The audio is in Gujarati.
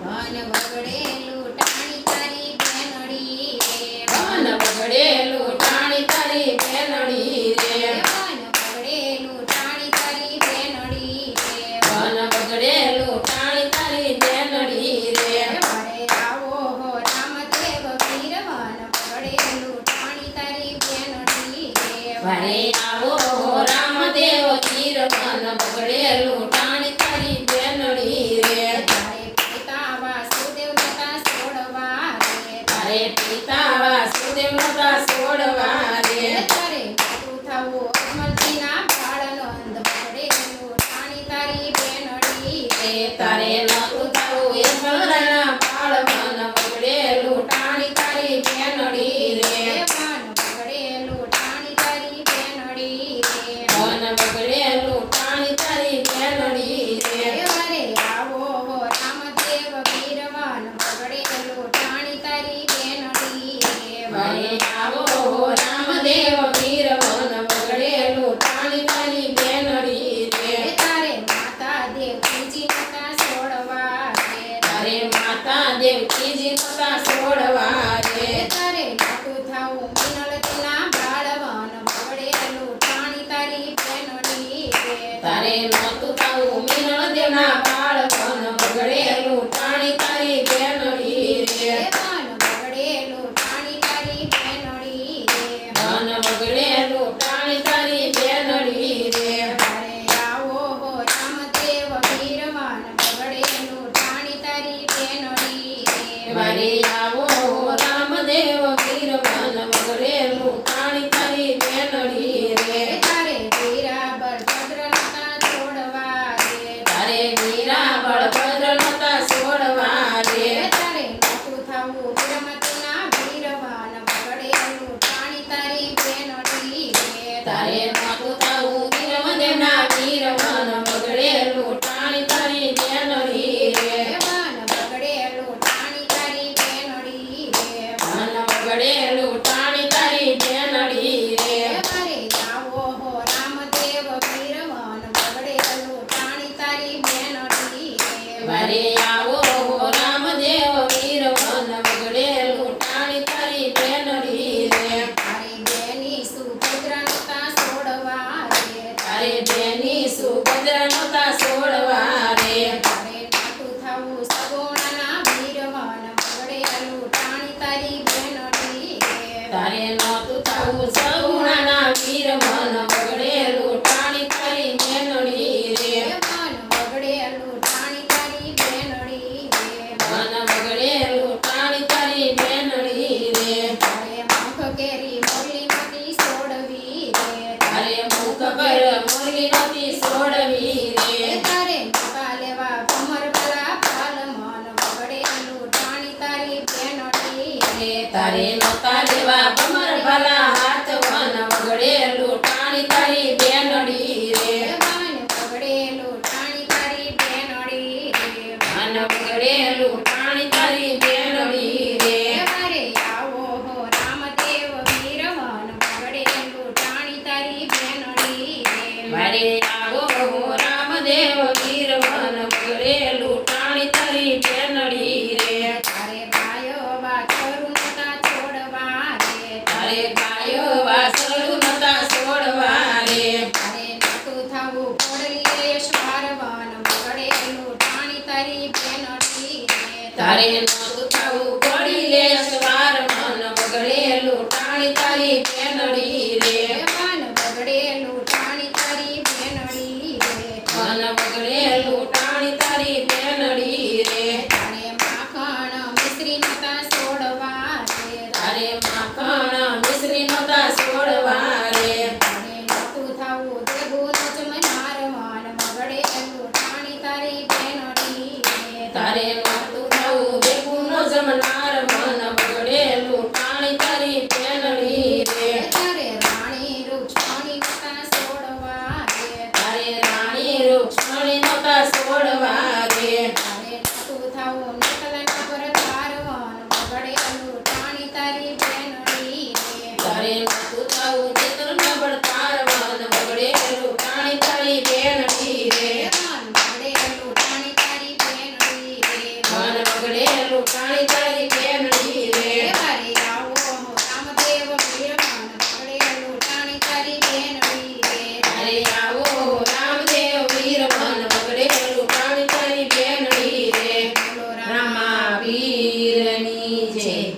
વન બગડેલું લૂંટાણી તારી બેનડી રે. વન બગડે લૂંટાણી તારી બેનડી રે. વન વગડે લૂંટાણી તારી બેનડી રે. વન બગડે લૂંટાણી તારી બેનડી રે. વારે આવો હો રામદેવ વીર વન વગડે લૂંટાણી તારી બેનડી રે. વારે આવો રામદેવ તીર વન બગડે લૂંટાણી તારી બેનડી રે તારે પિતા વાસુદેવ નતા છોડવા રે તારે પિતા વાસુદેવ નતા છોડવા રે તારે મોટું થવું અમલજીના બાળનો અંધ વગડે લૂંટાણી તારી બેનડી રે રે તારે નતું થવું એ સરાના પાળ વન બગડે લૂંટાણી તારી બેનડી રે વન વગડે લૂંટાણી તારી બેનડી રે વન બગડે લૂંટાણી તારી બેનડી રે વરે આવો હો રામદેવ વીર વન વગડે લૂંટાણી તારી બેનડી રે વારે આવો રામદેવ વીર વન બગડે લૂંટાણી તારી બેનડી રે તારે માતા દેવજીજી નતા છોડવા રે તારે માતા દેવકીજી નતા છોડવા રે તારે મોટું થાવું, મિનળતીના બાળવન વગડે લૂંટાણી તારી બેનડી રે. તારે નતું થવું મિનળ દેવના બાળ વન બગડે લૂંટાણી તારી બેનડી રે વન વગડે લૂંટાણી તારી બેનડી રે વન બગડે લૂંટાણી તારી બેનડી રે તારે આવો હો રામદેવ વીર વન વગડે લૂંટાણી તારી બેનડી રે વારે આવો રામદેવ વીર વન બગડે લૂંટાણી બેનડી રે. તારે વીરા બળભદ્ર નતા છોડવા રે. તારે વીરા બળભદ્ર નતા છોડવા રે. તારે મોટું થાવું વીરમતીના વીરવાન તારી બેનડી રે. તારે નતું થવું વીરમદેવના વીર વન બગડે લૂંટાણી તારી બેનડી રે વન વગડે લૂંટાણી તારી બેનડી રે વન બગડે લૂંટાણી તારી બેનડી રે. મારે હો રામદેવ વીરવન વગડે ટાણી તારી બેનડી રે. મારે આવો રામદેવ વીરવન ટાણી તારી બેનડી રે. તારી બેની સુભદ્રા નતા છોડવા રે. તારે બેની સુભદ્રા નતા છોડવા રે તારે નાટું થાવું સગુણાના વીરવાન વગડે લૂંટાણી તારી બેનડી રે તારે નતું થવું સગુણાના વીર મન બગડે લૂંટાણી તારી બેનડી રે મન વગડે લૂંટાણી તારી બેનડી રે મન બગડે લૂંટાણી તારી બેનડી રે તારે મુખ કેરી મોરલી નતી છોડવી રે તારે મુખ પર મોરલી નતી છોડવી રે તારે નકા લેવા ભમર ભલા ફાલ મન વગડે લૂંટાણી તારી રે તારે નતા લેવા ભમર ભલા હાથ વન તારી બેનડી રે મન વગડે લૂંટાણી તારી બેનડી રે. મન બગડે લૂંટાણી તારી બેનડી રે. મારે આવો હો રામદેવ વીરવન વગડે લૂંટાણી તારી બેનડી રે મારે આવો રામદેવ વીર વન બગડે લૂંટાણી તારી બેનડી રે તારે ગાયો વાછરું નતા છોડવા રે તારે ગાયો વાસળું નતા છોડવા રે તારે નતું થવું પોડલીએ શ્વારવન વગડે લૂંટાણી તારી બેનડી રે. તારે નતું થવું પડી લે સવાર મન બગડે લૂંટાણી તારી બેનડી રે. મન વગડે ટાણી તારી બેનડી રે. મન તારે માતું થવું ભેગું નો જમનાર મન બગડેલું પાણી તારી પેલડી રે. તારે રાણી રૂક્ષણી નતા છોડવા રે. તારે રાણી રૂક્ષણી નતા છોડવા રે. તારે તું થાવું નકલ નગર તારવન બગડેલું પાણી તારી પેલડી રે. તારે